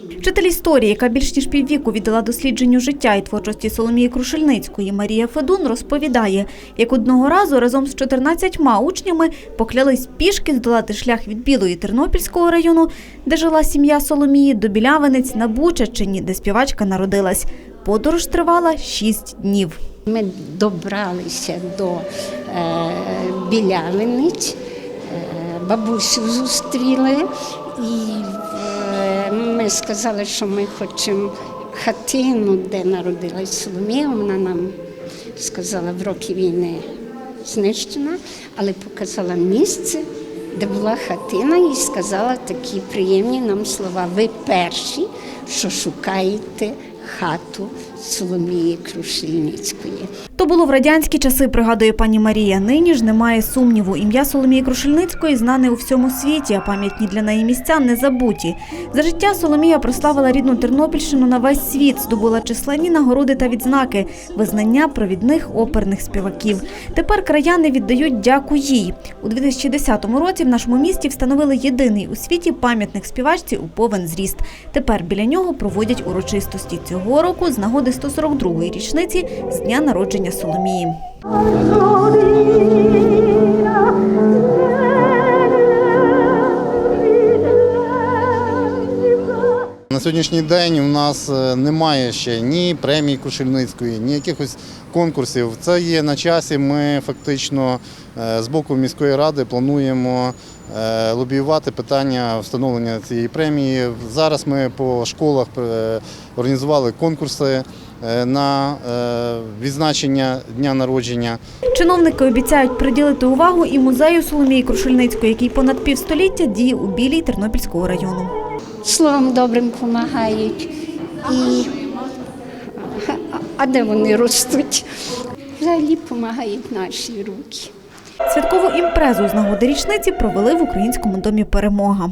Вчитель історії, яка більш ніж піввіку віддала дослідженню життя і творчості Соломії Крушельницької, Марія Федун розповідає, як одного разу разом з 14 учнями поклялись пішки здолати шлях від Білої Тернопільського району, де жила сім'я Соломії, до Білявинець на Бучачині, де співачка народилась. Подорож тривала 6 днів. Ми добралися до е, білявиниць, е, бабусю зустріли, і ми сказали, що ми хочемо хатину, де народилась Соломія. Вона нам сказала, в роки війни знищена, але показала місце, де була хатина, і сказала такі приємні нам слова. Ви перші, що шукаєте хату Соломії Крушельницької. То було в радянські часи, пригадує пані Марія. Нині ж немає сумніву. Ім'я Соломії Крушельницької знане у всьому світі, а пам'ятні для неї місця не забуті. За життя Соломія прославила рідну Тернопільщину на весь світ, здобула численні нагороди та відзнаки, визнання провідних оперних співаків. Тепер краяни віддають дяку їй. У 2010 році в нашому місті встановили єдиний у світі пам'ятник співачці у повен зріст. Тепер біля нього проводять урочистості цього року з нагоди 142-ї річниці з дня народження Соломії. На сьогоднішній день у нас е, немає ще ні премії Крушельницької, ні якихось конкурсів. Це є на часі. Ми фактично е, з боку міської ради плануємо е, лобіювати питання встановлення цієї премії. Зараз ми по школах організували конкурси на відзначення дня народження. Чиновники обіцяють приділити увагу і музею Соломії Крушельницької, який понад півстоліття діє у Білій Тернопільського району. Словом добрим допомагають. І... А, де вони ростуть? Взагалі допомагають наші руки. Святкову імпрезу з нагоди річниці провели в українському домі Перемога.